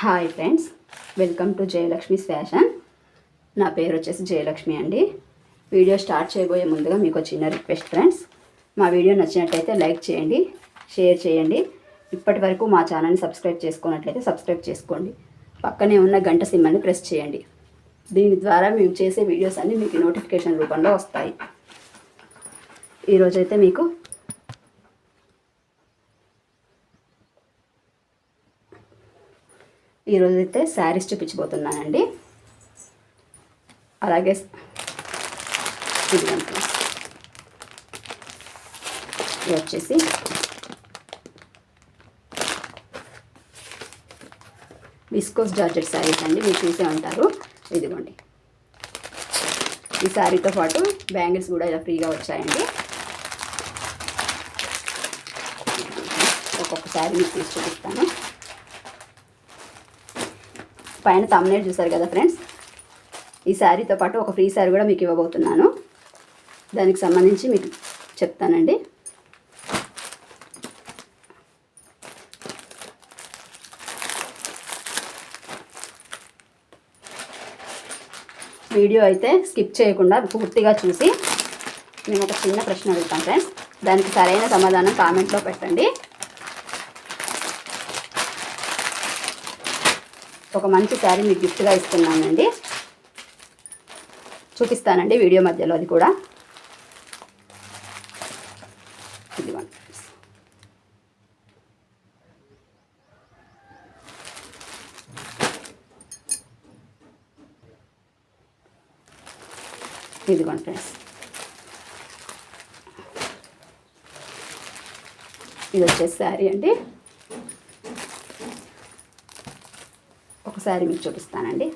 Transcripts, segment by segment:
Hi friends welcome to Jayalakshmi fashion. నా పేరు వచ్చేసి జయలక్ష్మి అండి. వీడియో స్టార్ట్ చేయబోయే ముందుగా మీకు చిన్న రిక్వెస్ట్ ఫ్రెండ్స్. మా వీడియో నచ్చినట్లయితే లైక్ చేయండి షేర్ చేయండి. ఇప్పటి వరకు మా ఛానల్ని సబ్స్క్రైబ్ చేసుకున్నట్లయితే సబ్స్క్రైబ్ చేసుకోండి. పక్కనే ఉన్న గంట సిమ్మని ప్రెస్ చేయండి. దీని ద్వారా మేము చేసే వీడియోస్ అన్నీ మీకు నోటిఫికేషన్ రూపంలో వస్తాయి. ఈరోజైతే మీకు ఈరోజు అయితే శారీస్ చూపించబోతున్నానండి. అలాగే ఇది వచ్చేసి విస్కోస్ జార్జెట్ శారీస్ అండి మీరు చూసే ఉంటారు. ఇదిగోండి. ఈ శారీతో పాటు బ్యాంగిల్స్ కూడా ఇలా ఫ్రీగా వచ్చాయండి. ఒక్కొక్క శారీ మీకు తీసి చూపిస్తాను. పైన తమ్నేట్ చూసారు కదా ఫ్రెండ్స్ ఈ శారీతో పాటు ఒక ఫ్రీ శారీ కూడా మీకు ఇవ్వబోతున్నాను. దానికి సంబంధించి మీకు చెప్తానండి. వీడియో అయితే స్కిప్ చేయకుండా పూర్తిగా చూసి మేము ఒక చిన్న ప్రశ్న అడుగుతాం ఫ్రెండ్స్ దానికి సరైన సమాధానం కామెంట్లో పెట్టండి. ఒక మంచి శారీ మీకు గిఫ్ట్గా ఇస్తున్నానండి. చూపిస్తానండి వీడియో మధ్యలో అది కూడా. ఇదిగోండి ఇదిగోండి ఫ్రెండ్స్. ఇది వచ్చేసి శారీ అండి. ఒకసారి మీకు చూపిస్తానండి.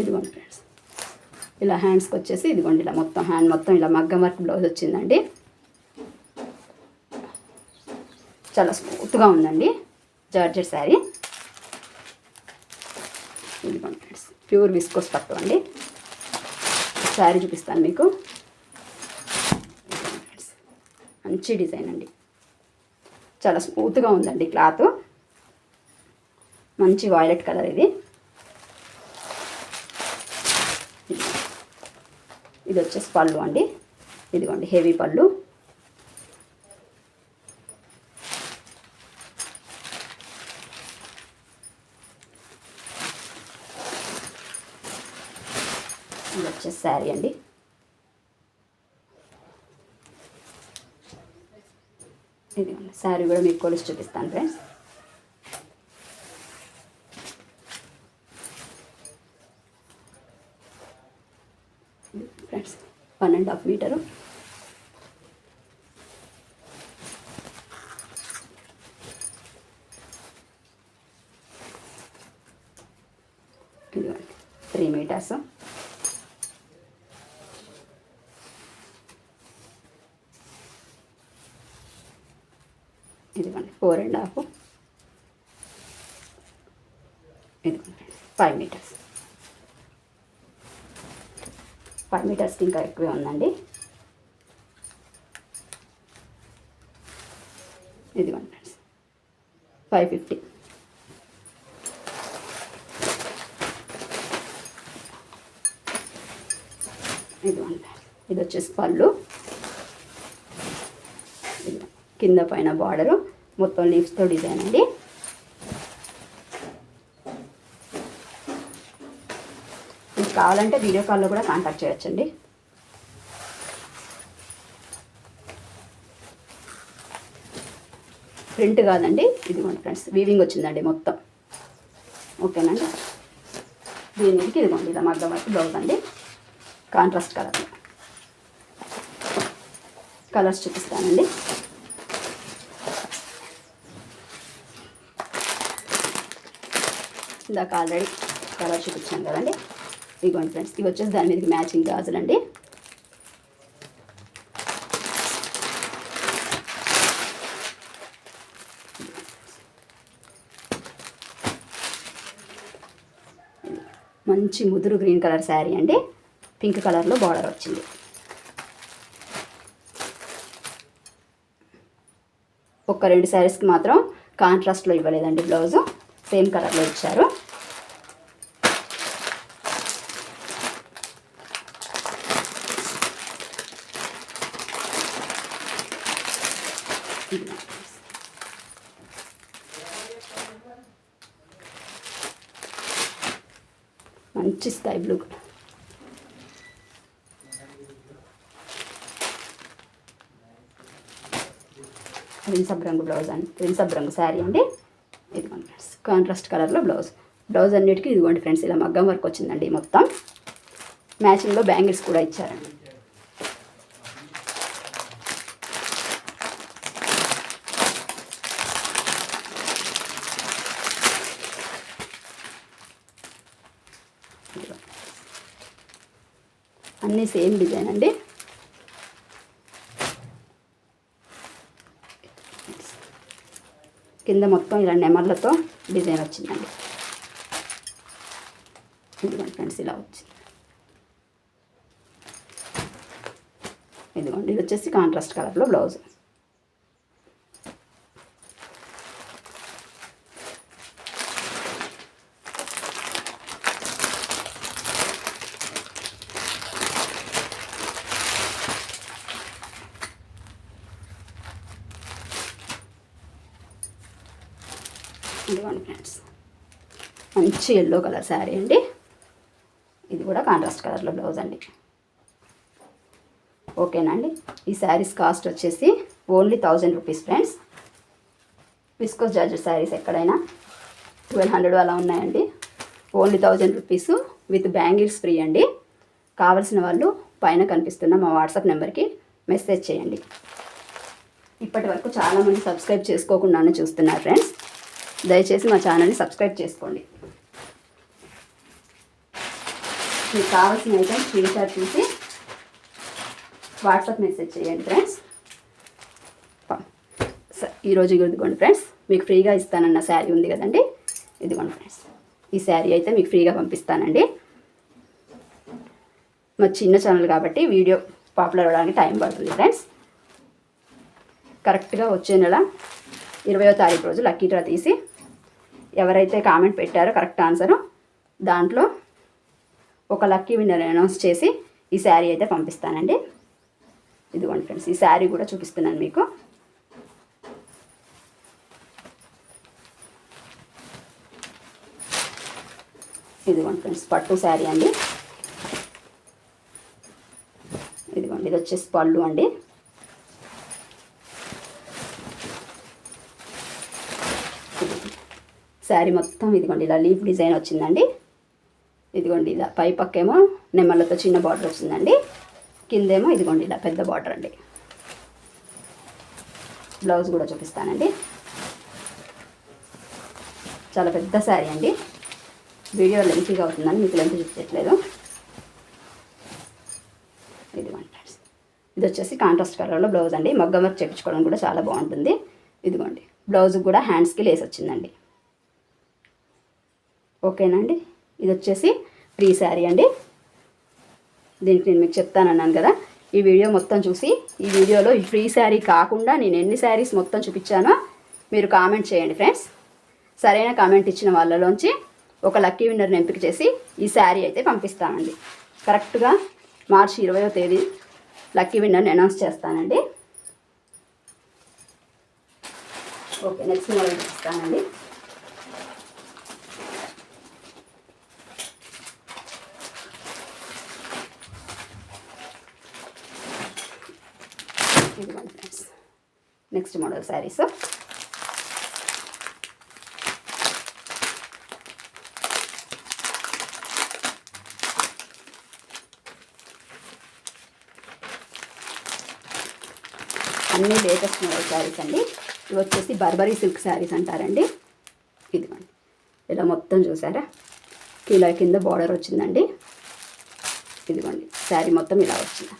ఇదిగోండి ఫ్రెండ్స్ ఇలా హ్యాండ్స్కి వచ్చేసి ఇదిగోండి ఇలా మొత్తం హ్యాండ్ మొత్తం ఇలా మగ్గం వర్క్ బ్లౌజ్ వచ్చిందండి. చాలా స్మూత్గా ఉందండి జార్జెట్ శారీ. ఇదిగోండి ఫ్రెండ్స్ ప్యూర్ విస్కోస్ పట్టు అండి. శారీ చూపిస్తాను మీకు. మంచి డిజైన్ అండి. చాలా స్మూత్గా ఉందండి క్లాత్. మంచి వాయిలెట్ కలర్ ఇది. ఇది వచ్చేసి పళ్ళు అండి. ఇదిగోండి హెవీ పళ్ళు. ఇది వచ్చేసి శారీ అండి. ఇది శారీ కూడా మీకు కొలిసి చూపిస్తాను friends friends one and half metre ఇదిగోండి త్రీ మీటర్స్ ఇదిగోండి ఫోర్ అండ్ హాఫ్ ఇదిగోండి ఫైవ్ మీటర్స్ ఫైవ్ మీటర్స్కి ఇంకా ఎక్కువే ఉందండి. ఇదిగోండి ఫ్రెండ్స్ ఫైవ్ ఫిఫ్టీ ఇదిగోండి ఇది వచ్చేసి పళ్ళు. కింద పైన బార్డరు మొత్తం లీవ్స్తో డిజైన్ అండి మీకు కావాలంటే వీడియో కాల్లో కూడా కాంటాక్ట్ చేయొచ్చండి. ప్రింట్ కాదండి. ఇదిగోండి ఫ్రెండ్స్ వీవింగ్ వచ్చిందండి మొత్తం. ఓకేనండి దీనికి ఇదిగోండి ఇలా మగ్గం వరకు బ్లౌజ్ అండి. కాంట్రాస్ట్ కలర్ కలర్స్ చూపిస్తానండి. ఇందాక ఆల్రెడీ కలర్ చూపించాను కదండి. ఇదిగోండి ఫ్రెండ్స్ ఇవి వచ్చేసి దాని మీదకి మ్యాచింగ్ గాజులు అండి. మంచి ముదురు గ్రీన్ కలర్ శారీ అండి. పింక్ కలర్లో బార్డర్ వచ్చింది. ఒక్క రెండు శారీస్కి మాత్రం కాంట్రాస్ట్లో ఇవ్వలేదండి బ్లౌజు. సేమ్ కలర్లో ఇచ్చారు. రింసబ్ రంగు బ్లౌజ్ అండి. రింసబ్ రంగు శారీ అండి. ఇదిగోండి ఫ్రెండ్స్ కాంట్రాస్ట్ కలర్లో బ్లౌజ్. బ్లౌజ్ అన్నిటికీ ఇదిగోండి ఫ్రెండ్స్ ఇలా మగ్గం వర్క్ వచ్చిందండి మొత్తం. మ్యాచింగ్లో బ్యాంగిల్స్ కూడా ఇచ్చారండి. అన్నీ సేమ్ డిజైన్ అండి. కింద మొత్తం ఇలా నెమర్లతో డిజైన్ వచ్చిందండి. ఇదిగోండి ఫ్రెండ్స్ ఇలా వచ్చింది. ఇదిగోండి ఇది వచ్చేసి కాంట్రాస్ట్ కలర్లో బ్లౌజ్. ఇదిగోండి ఫ్రెండ్స్. మంచి ఎల్లో కలర్ శారీ అండి. ఇది కూడా కాంట్రాస్ట్ కలర్లో బ్లౌజ్ అండి. ఓకేనండి ఈ శారీస్ కాస్ట్ వచ్చేసి only thousand rupees friends viscose georgette saris ఎక్కడైనా? ట్వెల్వ్ హండ్రెడ్ అలా ఉన్నాయండి. Only thousand rupees with bangles free అండి. కావలసిన వాళ్ళు పైన కనిపిస్తున్న మా వాట్సాప్ నెంబర్కి మెసేజ్ చేయండి. ఇప్పటి వరకు చాలామంది సబ్స్క్రైబ్ చేసుకోకుండానే చూస్తున్నారు ఫ్రెండ్స్ దయచేసి మా ఛానల్ని సబ్స్క్రైబ్ చేసుకోండి. మీకు కావాల్సిన ఐటమ్ స్క్రీన్ షాట్ తీసి వాట్సాప్ మెసేజ్ చేయండి ఫ్రెండ్స్. ఈరోజు ఇదిగోండి ఫ్రెండ్స్ మీకు ఫ్రీగా ఇస్తానన్న శారీ ఉంది కదండి? ఇదిగోండి ఫ్రెండ్స్ ఈ శారీ అయితే మీకు ఫ్రీగా పంపిస్తానండి. మా చిన్న ఛానల్ కాబట్టి వీడియో పాపులర్ అవ్వడానికి టైం పడుతుంది ఫ్రెండ్స్. కరెక్ట్గా వచ్చే నెల ఇరవయో తారీఖు రోజు లక్కీ డ్రా తీసి ఎవరైతే కామెంట్ పెట్టారో కరెక్ట్ ఆన్సరు దాంట్లో ఒక లక్కీ విన్నర్ అనౌన్స్ చేసి ఈ శారీ అయితే పంపిస్తానండి. ఇదిగోండి ఫ్రెండ్స్ ఈ శారీ కూడా చూపిస్తున్నాను మీకు. ఇదిగోండి ఫ్రెండ్స్ పట్టు శారీ అండి. ఇదిగోండి ఇది వచ్చేసి పళ్ళు అండి. శారీ మొత్తం ఇదిగోండి ఇలా లీఫ్ డిజైన్ వచ్చిందండి. ఇదిగోండి ఇలా పై పక్కేమో నెమ్మలతో చిన్న బార్డర్ వచ్చిందండి. కిందేమో ఇదిగోండి ఇలా పెద్ద బార్డర్ అండి. బ్లౌజ్ కూడా చూపిస్తానండి. చాలా పెద్ద శారీ అండి. వీడియో లెంతీగా అవుతుందని మీకు లెంత్ చూపించట్లేదు. ఇదిగోండి ఇది వచ్చేసి కాంట్రాస్ట్ కలర్లో బ్లౌజ్ అండి. మగ్గం వర్క్ చేయించుకోవడం కూడా చాలా బాగుంటుంది. ఇదిగోండి బ్లౌజ్ కూడా హ్యాండ్స్కి లేస్ వచ్చిందండి. ఓకేనండి ఇది వచ్చేసి ఫ్రీ శారీ అండి. దీనికి నేను మీకు చెప్తానన్నాను కదా. ఈ వీడియో మొత్తం చూసి ఈ వీడియోలో ఈ ఫ్రీ శారీ కాకుండా నేను ఎన్ని శారీస్ మొత్తం చూపించానో మీరు కామెంట్ చేయండి ఫ్రెండ్స్. సరైన కామెంట్ ఇచ్చిన వాళ్ళలోంచి ఒక లక్కీ విన్నర్ని ఎంపిక చేసి ఈ శారీ అయితే పంపిస్తానండి. కరెక్ట్గా మార్చి ఇరవయో తేదీ లక్కీ విన్నర్ని అనౌన్స్ చేస్తానండి. ఓకే నెక్స్ట్ మోడల్ చూపిస్తానండి. ఇదిగోండి ఫ్రెండ్స్ నెక్స్ట్ మోడల్ శారీస్ అన్నీ లేటెస్ట్ మోడల్ శారీస్ అండి. ఇవి వచ్చేసి బర్బరీ సిల్క్ శారీస్ అంటారండి. ఇదిగోండి. ఇలా మొత్తం చూసారా? కిలో కింద బార్డర్ వచ్చిందండి. ఇదిగోండి. శారీ మొత్తం ఇలా వచ్చింది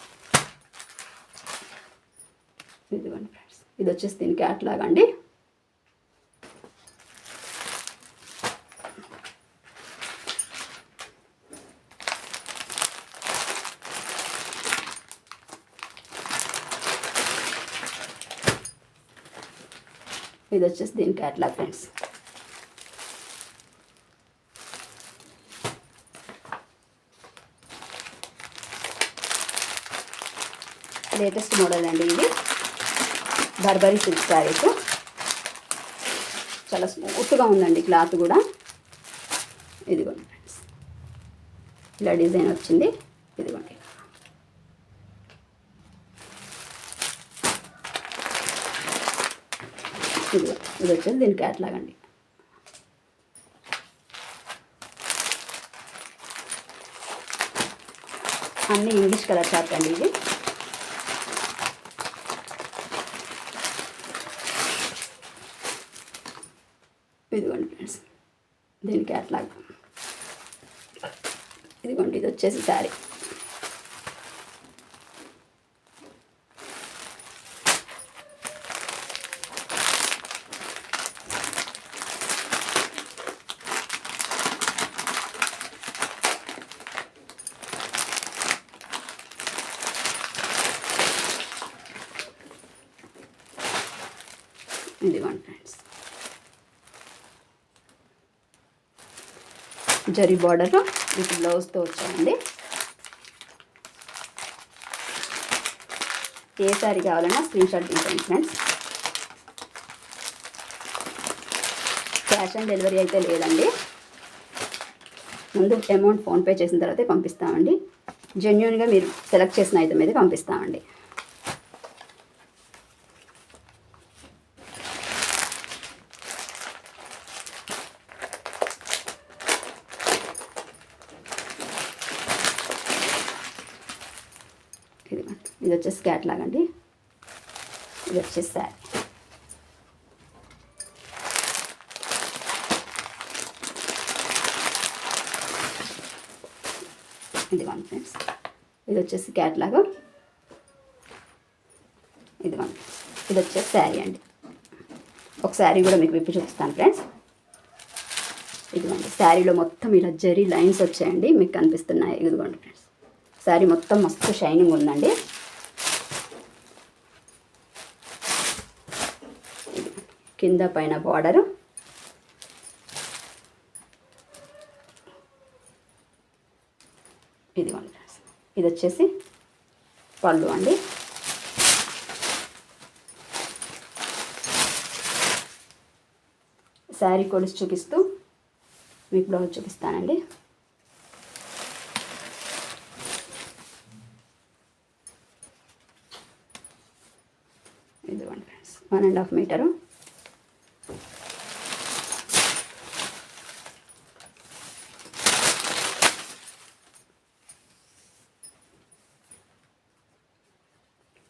ఇదిగోండి ఫ్రెండ్స్ ఇది వచ్చేసి దీనికి అట్లాగా అండి ఇది వచ్చేసి దీని క్యాట్లాగ్ ఫ్రెండ్స్. లేటెస్ట్ మోడల్ అండి ఇది. బర్బరీ సిల్క్ శారీస్ చాలా స్మూత్గా ఉందండి క్లాత్ కూడా. ఇదిగోండి ఫ్రెండ్స్. ఇలా డిజైన్ వచ్చింది. ఇదిగోండి. ఇదిగో ఇది వచ్చేసి దీని క్యాట్లాగ్ అండి అన్ని ఇంగ్లీష్ కలర్ చార్ట్ అండి ఇది ఇదిగోండి ఫ్రెండ్స్ దీని క్యాట్లాగ్ ఇదిగోండి ఇది వచ్చేసి శారీ. ఇదిగోండి ఫ్రెండ్స్ జరీ బార్డర్ విత్ బ్లౌజ్తో వచ్చాయండి ఏ సారీ కావాలన్నా స్క్రీన్ షాట్ తీసుకోండి ఫ్రెండ్స్. క్యాష్ ఆన్ డెలివరీ అయితే లేదండి. ముందు అమౌంట్ ఫోన్పే చేసిన తర్వాతే పంపిస్తామండి. జెన్యున్గా మీరు సెలెక్ట్ చేసిన ఐటమ్ అయితే పంపిస్తామండి ఇది ఇది వచ్చేసి క్యాట్లాగ్ అండి ఇది వచ్చేసి శారీ వన్ ఫ్రెండ్స్ ఇది వచ్చేసి క్యాట్లాగ్ ఇది వన్ ఇది వచ్చేసి శారీ అండి. ఒక శారీ కూడా మీకు విప్పి చూపిస్తాను ఫ్రెండ్స్. ఇదిగోండి శారీలో మొత్తం ఇలా జరీ లైన్స్ వచ్చాయండి మీకు కనిపిస్తున్నాయి. ఇదిగోండి ఫ్రెండ్స్ శారీ మొత్తం మస్తు షైనింగ్ ఉందండి ఇది కింద పైన బార్డరు. ఇదిగోండి ఇది వచ్చేసి పళ్ళు అండి. శారీ కొలిసి చూపిస్తూ మీకు బ్లౌజ్ చూపిస్తానండి. ఇదిగోండి friends one and half metre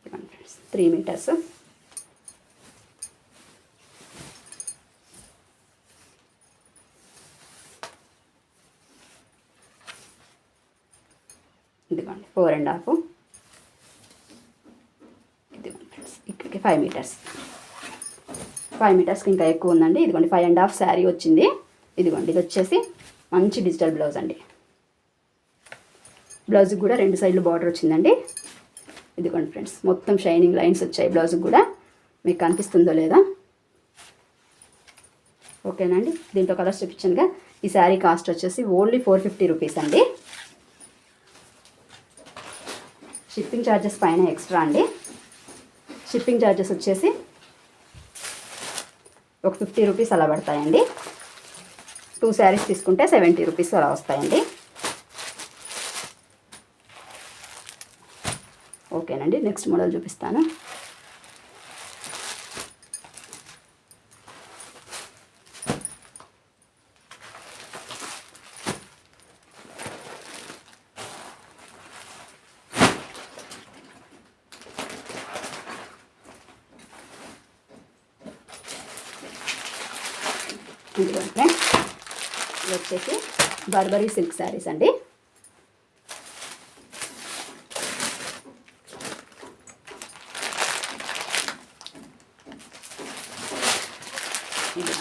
ఇదిగోండి ఫ్రెండ్స్ త్రీ మీటర్స్ ఇదిగోండి ఫోర్ అండ్ హాఫ్ ఇదిగోండి ఫ్రెండ్స్ ఇక్కడికి ఫైవ్ మీటర్స్ ఫైవ్ మీటర్స్కి ఇంకా ఎక్కువ ఉందండి. ఇదిగోండి ఫైవ్ అండ్ హాఫ్ శారీ వచ్చింది. ఇదిగోండి ఇది వచ్చేసి మంచి డిజిటల్ బ్లౌజ్ అండి. బ్లౌజ్కి కూడా రెండు సైడ్లు బార్డర్ వచ్చిందండి. ఇదిగోండి ఫ్రెండ్స్ మొత్తం షైనింగ్ లైన్స్ వచ్చాయి. బ్లౌజ్కి కూడా మీకు కనిపిస్తుందో లేదా? ఓకేనండి దీంట్లో కలర్స్ చూపించానుగా. ఈ శారీ కాస్ట్ వచ్చేసి ఓన్లీ ఫోర్ ఫిఫ్టీ రూపీస్ అండి. షిప్పింగ్ ఛార్జెస్ పైన ఎక్స్ట్రా అండి. షిప్పింగ్ ఛార్జెస్ వచ్చేసి ఒక ఫిఫ్టీ రూపీస్ అలా పడతాయండి. టూ శారీస్ తీసుకుంటే సెవెంటీ రూపీస్ అలా వస్తాయండి. చూడండి నెక్స్ట్ మోడల్ చూపిస్తాను. ఇది వచ్చేసి బర్బరీ సిల్క్ శారీస్ అండి. ఇది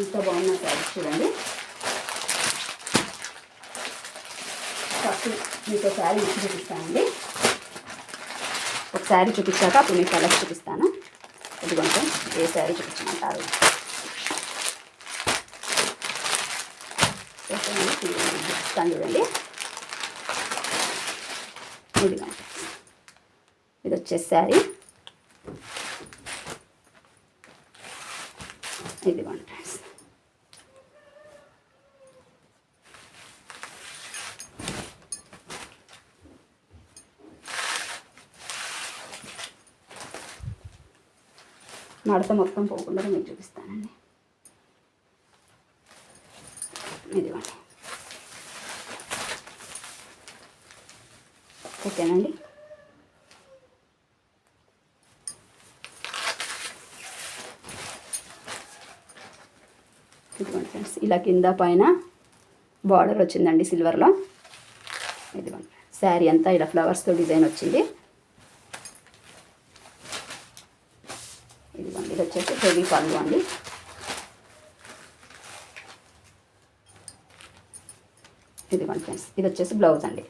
ఇంత బాగున్న శారీస్ చూడండి. ఫస్ట్ మీకు శారీ ఇచ్చి చూపిస్తానండి. ఒక శారీ చూపించాక అప్పుడు మీకు కలర్స్ చూపిస్తాను. ఎందుకంటే ఏ శారీ చూపించమంటారు? చూపిస్తాను చూడండి. ఇది వచ్చేసి శారీ ఇదిగోండి ఫ్రెండ్స్ మడత మొత్తం పోకుండా మీకు చూపిస్తానండి. ఇదిగోండి. ఓకేనండి? ఇదిగోండి ఫ్రెండ్స్ ఇలా కింద పైన బార్డర్ వచ్చిందండి సిల్వర్లో. ఇదిగోండి శారీ అంతా ఇలా ఫ్లవర్స్తో డిజైన్ వచ్చింది ఇదిగోండి ఇది వచ్చేసి హెవీ పళ్ళు అండి ఇదిగోండి ఫ్రెండ్స్ ఇది వచ్చేసి బ్లౌజ్ అండి.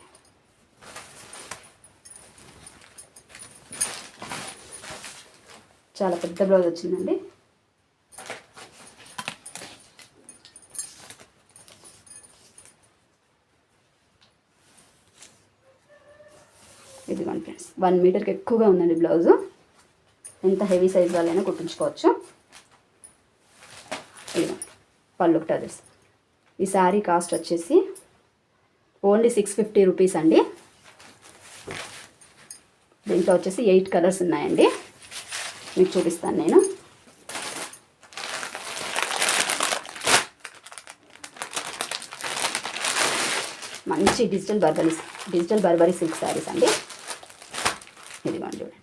చాలా పెద్ద బ్లౌజ్ వచ్చిందండి. ఇదిగోండి ఫ్రెండ్స్ వన్ మీటర్కి ఎక్కువగా ఉందండి బ్లౌజు. ఎంత హెవీ సైజ్ వాళ్ళైనా కుట్టించుకోవచ్చు. పళ్ళు టజర్స్ ఈ శారీ కాస్ట్ వచ్చేసి ఓన్లీ సిక్స్ ఫిఫ్టీ రూపీస్ అండి. దీంట్లో వచ్చేసి ఎయిట్ కలర్స్ ఉన్నాయండి. మీకు చూపిస్తాను నేను. మంచి digital burberry digital burberry silk saris అండి. ఇదిగోండి చూడండి.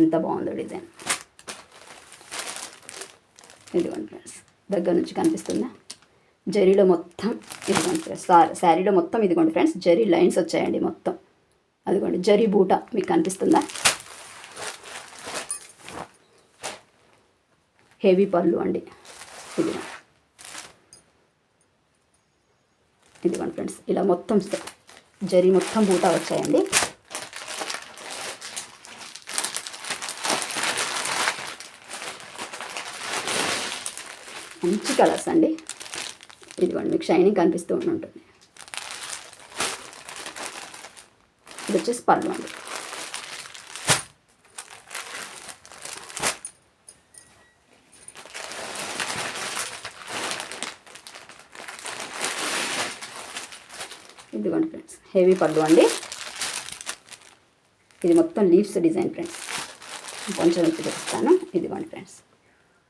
ఎంత బాగుందో డిజైన్. ఇదిగోండి ఫ్రెండ్స్. దగ్గర నుంచి కనిపిస్తుందా జరీలో మొత్తం ఇదిగోండి ఫ్రెండ్స్ శారీలో మొత్తం ఇదిగోండి ఫ్రెండ్స్ జరీ లైన్స్ వచ్చాయండి మొత్తం. అదిగోండి జరీ బూట మీకు కనిపిస్తుందా? హెవీ పళ్ళు అండి. ఇది ఇదిగోండి ఫ్రెండ్స్ ఇలా మొత్తం జరీ మొత్తం బూట వచ్చాయండి. మంచి కలర్స్ అండి. ఇదిగోండి మీకు షైనింగ్ కనిపిస్తూ ఉంటుంది ఇది వచ్చేసి పళ్ళు అండి. ఇదిగోండి ఫ్రెండ్స్ హెవీ పళ్ళు అండి. ఇది మొత్తం లీవ్స్ డిజైన్ ఫ్రెండ్స్. కొంచెం చూపిస్తాను. ఇదిగోండి ఫ్రెండ్స్.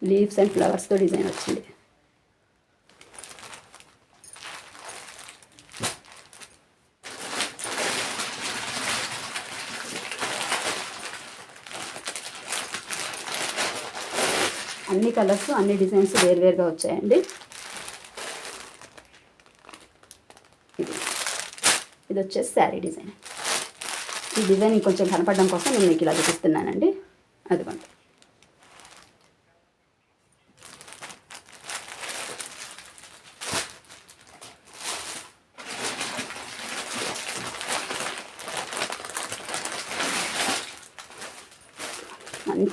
లీవ్స్ అండ్ ఫ్లవర్స్తో డిజైన్ వచ్చింది. అన్ని కలర్స్ అన్ని డిజైన్స్ వేరువేరుగా వచ్చాయండి. ఇది ఇది వచ్చేసి శారీ డిజైన్. ఈ డిజైన్ ఇంకొంచెం కనపడడం కోసం నేను మీకు ఇలా చూపిస్తున్నానండి. అదిగోండి.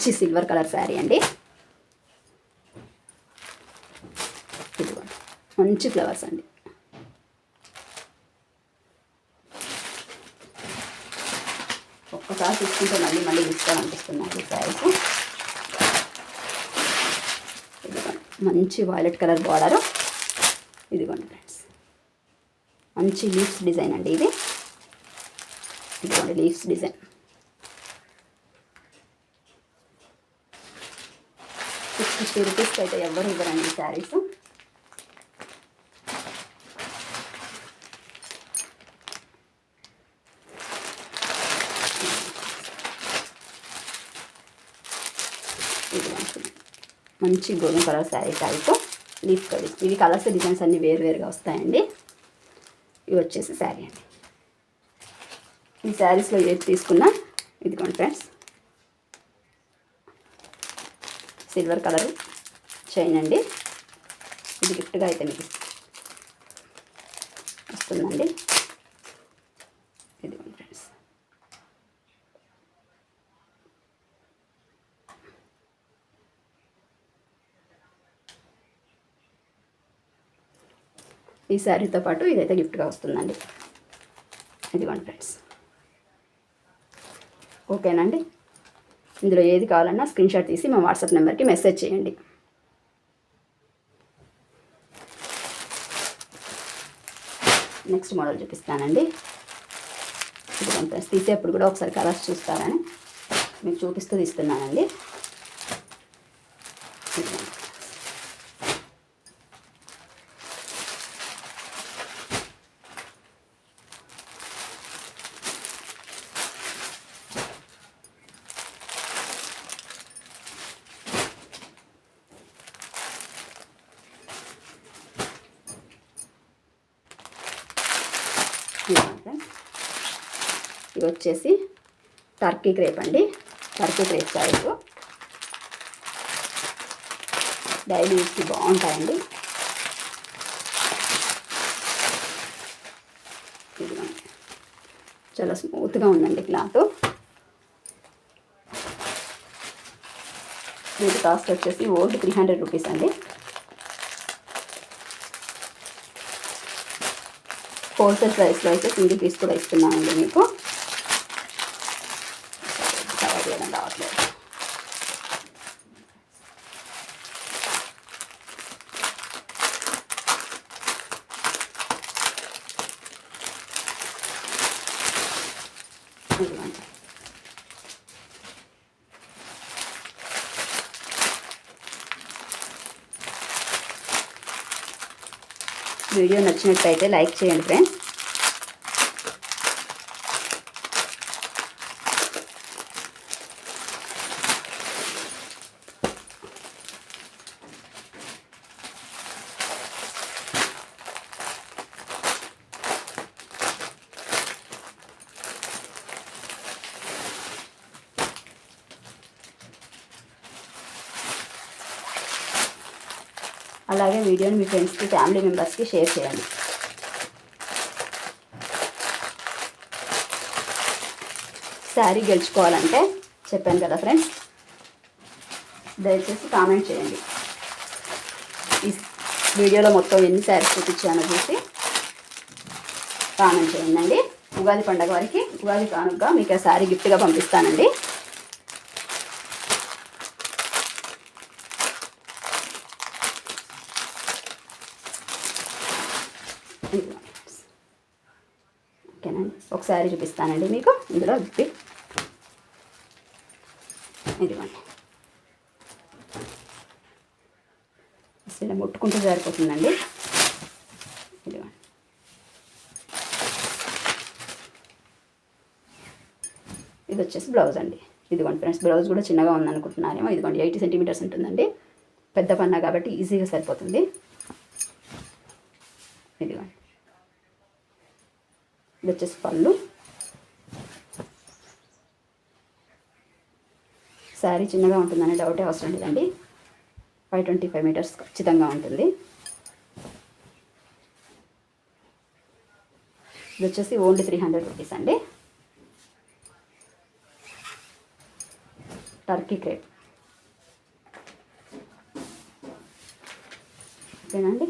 మంచి సిల్వర్ కలర్ శారీ అండి. ఇదిగోండి మంచి ఫ్లవర్స్ అండి. ఒక్కసారి తీసుకుంటే మళ్ళీ మళ్ళీ తీసుకోవాలనిపిస్తున్నాయి ఈ శారీస్ ఇదిగోండి మంచి వైలెట్ కలర్ బార్డరు ఇదిగోండి ఫ్రెండ్స్ మంచి లీవ్స్ డిజైన్ అండి ఇది. ఇదిగోండి లీవ్స్ డిజైన్ ఫిఫ్టీ రూపీస్కి అయితే ఎవరు ఇవ్వరండి ఈ శారీస్. మంచి గోధుమ colour sari type. Leaf colours ఇవి కలర్స్ డిజైన్స్ అన్నీ వేరువేరుగా వస్తాయండి. ఇవి వచ్చేసి శారీ అండి. ఈ శారీస్లో ఏది తీసుకున్నా ఇదిగోండి ఫ్రెండ్స్. సిల్వర్ కలరు చైన్ అండి. ఇది గిఫ్ట్గా అయితే మీకు వస్తుందండి. ఇది ఫ్రెండ్స్. ఈ శారీతో పాటు ఇదైతే గిఫ్ట్గా వస్తుందండి. ఇది వన్ ఫ్రెండ్స్ ఓకేనండి ఇందులో ఏది కావాలన్నా స్క్రీన్ షాట్ తీసి మా వాట్సాప్ నెంబర్కి మెసేజ్ చేయండి. నెక్స్ట్ మోడల్ చూపిస్తానండి. ఇది కొంత తీసేప్పుడు కూడా ఒకసారి కలర్స్ చూస్తారని మీకు చూపిస్తూ తీస్తున్నానండి ఇదిగోండి. ఇదిగోండి ఫ్రెండ్స్. ఇది వచ్చేసి టర్కీ క్రేప్ అండి. టర్కీ క్రేప్ శారీస్ డైలీ యూస్కి బాగుంటాయండి. చాలా స్మూత్గా ఉందండి క్లాత్. వీటి కాస్ట్ వచ్చేసి ఓల్డ్ త్రీ హండ్రెడ్ రూపీస్ అండి. హోల్సేల్ ప్రైస్లో అయితే సింగిల్ పీస్ కూడా ఇస్తున్నామండి మీకు కవర్ చేయడం రావట్లేదు ఇదిగోండి. వీడియో నచ్చినట్టయితే లైక్ చేయండి ఫ్రెండ్స్. అలాగే వీడియోని మీ ఫ్రెండ్స్కి ఫ్యామిలీ మెంబర్స్కి షేర్ చేయండి. శారీ గెలుచుకోవాలంటే చెప్పాను కదా ఫ్రెండ్స్ దయచేసి కామెంట్ చేయండి. ఈ వీడియోలో మొత్తం ఎన్ని శారీస్ చూపించానో చూసి కామెంట్ చేయండి. ఉగాది పండగ వారికి ఉగాది కానుక మీకు ఆ శారీ గిఫ్ట్గా పంపిస్తానండి ఇదిగో. ఓకేనండి ఒకసారి చూపిస్తానండి మీకు. ఇందులో విప్పి. ఇదిగోండి. అసలు ఇలా ముట్టుకుంటూ సరిపోతుందండి. ఇదిగోండి. ఇది వచ్చేసి బ్లౌజ్ అండి. ఇదిగోండి ఫ్రెండ్స్ బ్లౌజ్ కూడా చిన్నగా ఉందనుకుంటున్నారేమో ఇదిగోండి ఎయిటీ సెంటీమీటర్స్ ఉంటుందండి. పెద్ద పన్నా కాబట్టి ఈజీగా సరిపోతుంది. ఇదిగోండి. ఇది వచ్చేసి పళ్ళు. శారీ చిన్నగా ఉంటుందనే డౌటే అవసరం లేదండి. ఫైవ్ ట్వంటీ ఫైవ్ మీటర్స్ ఖచ్చితంగా ఉంటుంది. ఇది వచ్చేసి ఓన్లీ త్రీ హండ్రెడ్ రూపీస్ అండి. Turkey crepe. ఓకేనండి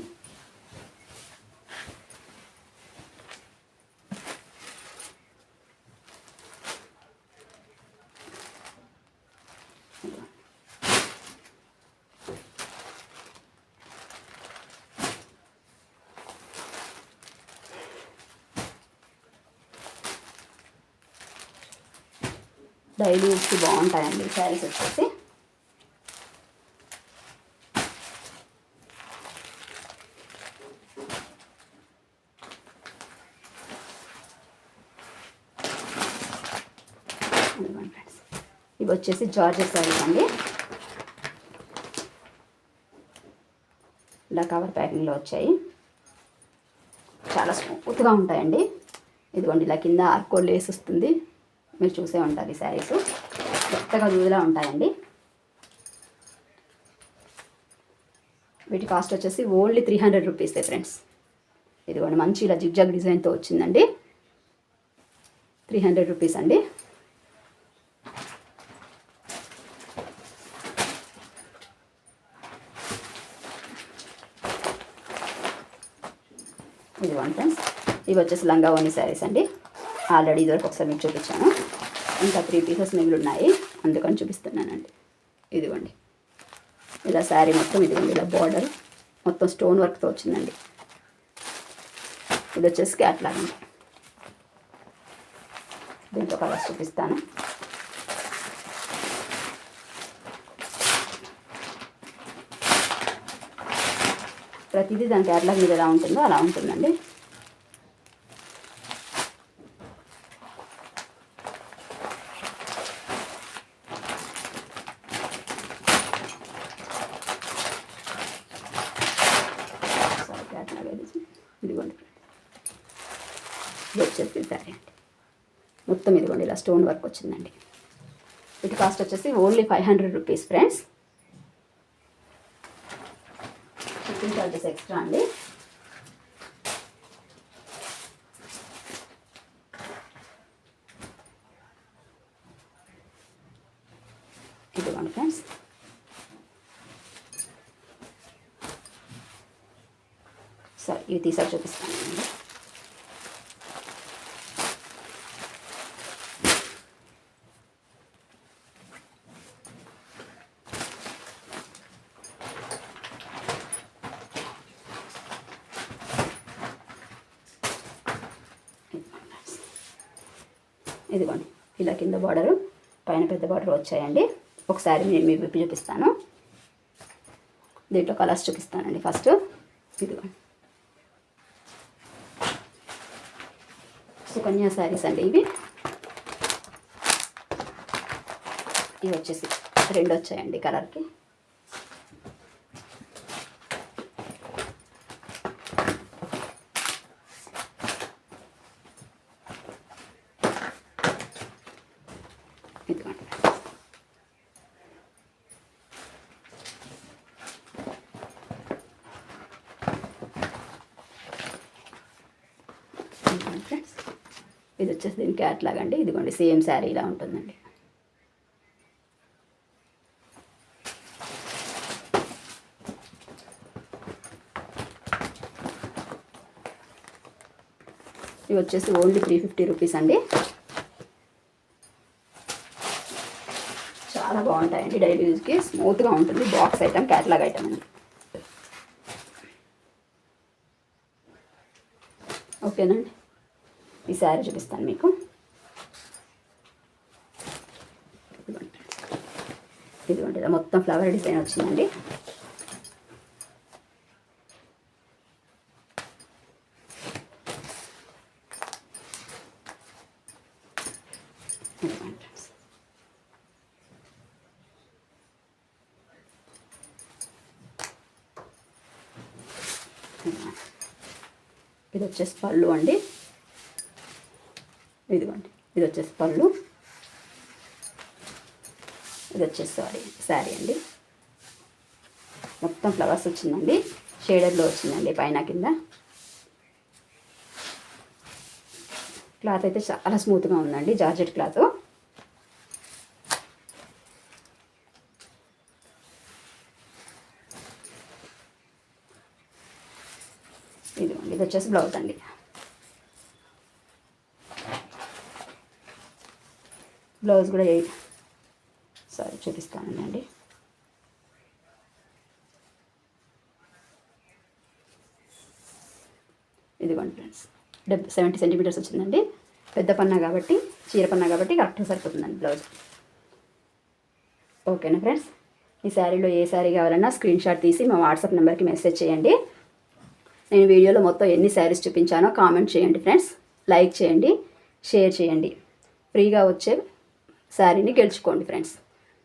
డైలీ యూస్కి బాగుంటాయండి శారీస్ వచ్చేసి. ఇవి వచ్చేసి జార్జెస్ శారీస్ అండి. ఇలా కవర్ ప్యాకింగ్లో వచ్చాయి. చాలా స్మూత్గా ఉంటాయండి. ఇదిగోండి ఇలా కింద ఆర్కోడ్ లేస్ వస్తుంది. మీరు చూసే ఉంటారు ఈ శారీస్. కొత్తగా దూదిలా ఉంటాయండి. వీటి కాస్ట్ వచ్చేసి ఓన్లీ త్రీ హండ్రెడ్ రూపీసే ఫ్రెండ్స్. ఇదిగోండి మంచి ఇలా జిగ్జాగ్ డిజైన్తో వచ్చిందండి. త్రీ హండ్రెడ్ రూపీస్ అండి. ఇవి వచ్చేసి లంగా ఓని శారీస్ అండి. ఆల్రెడీ ఇదివరకు ఒకసారి మీకు చూపించాను. ఇంకా త్రీ పీసెస్ మిగిలి ఉన్నాయి. అందుకని చూపిస్తున్నానండి. ఇదిగోండి. ఇలా శారీ మొత్తం ఇదిగోండి ఇలా బార్డర్ మొత్తం స్టోన్ వర్క్తో వచ్చిందండి. ఇది వచ్చేసి క్యాట్లాగ్ అండి దీంట్లో కలర్స్ చూపిస్తాను. ప్రతిదీ దాని క్యాట్లాగ్ మీద ఎలా ఉంటుందో అలా ఉంటుందండి. సారీ ఇదిగోండి ఇది వచ్చేసి అండి మొత్తం ఇదిగోండి ఇలా స్టోన్ వర్క్ వచ్చిందండి. వీటి కాస్ట్ వచ్చేసి only five hundred rupees friends. Shipping charges extra అండి ఇదిగోండి ఫ్రెండ్స్ సరే ఇవి తీసాక చూపిస్తాను ఇదిగోండి ఇలా కింద బార్డరు పైన పెద్ద బార్డర్ వచ్చాయండి. ఒకసారి నేను మీకు విప్పి చూపిస్తాను. దీంట్లో కలర్స్ చూపిస్తానండి ఫస్ట్. ఇదిగోండి. సుకన్య శారీస్ అండి ఇవి. ఇవి వచ్చేసి రెండు వచ్చాయండి కలర్కి ఇదిగోండి ఇదిగోండి ఫ్రెండ్స్ క్యాట్లాగ్ అండి ఇదిగోండి సేమ్ శారీ ఇలా ఉంటుందండి. ఇవి వచ్చేసి ఓన్లీ త్రీ ఫిఫ్టీ రూపీస్ అండి. చాలా బాగుంటాయండి డైలీ యూజ్కి. స్మూత్గా ఉంటుంది బాక్స్ ఐటమ్ క్యాట్లాగ్ ఐటమ్ అండి. ఓకేనండి. ఈ శారీ చూపిస్తాను మీకు ఇదిగోండి ఇదిగోండి ఇలా మొత్తం ఫ్లవర్ డిజైన్ వచ్చిందండి. ఇది వచ్చేసి పళ్ళు అండి. ఇదిగోండి ఇది వచ్చేసి పళ్ళు. ఇది వచ్చేసి సారీ శారీ అండి. మొత్తం ఫ్లవర్స్ వచ్చిందండి. షేడర్లో వచ్చిందండి పైన కింద. క్లాత్ అయితే చాలా స్మూత్గా ఉందండి జార్జెట్ క్లాత్ ఇదిగోండి ఇది వచ్చేసి బ్లౌజ్ అండి. బ్లౌజ్ కూడా ఎయిట్ సరే చూపిస్తానండి ఇదిగోండి ఫ్రెండ్స్ డెబ్బై సెవెంటీ సెంటీమీటర్స్ వచ్చిందండి. పెద్ద పన్నా కాబట్టి చీర పన్నా కాబట్టి కరెక్ట్గా సరిపోతుందండి బ్లౌజ్. ఓకేనా ఫ్రెండ్స్? ఈ శారీలో ఏ శారీ కావాలన్నా స్క్రీన్ షాట్ తీసి మా వాట్సాప్ నెంబర్కి మెసేజ్ చేయండి. నేను వీడియోలో మొత్తం ఎన్ని శారీస్ చూపించానో కామెంట్ చేయండి ఫ్రెండ్స్. లైక్ చేయండి షేర్ చేయండి. ఫ్రీగా వచ్చే శారీని గెలుచుకోండి friends.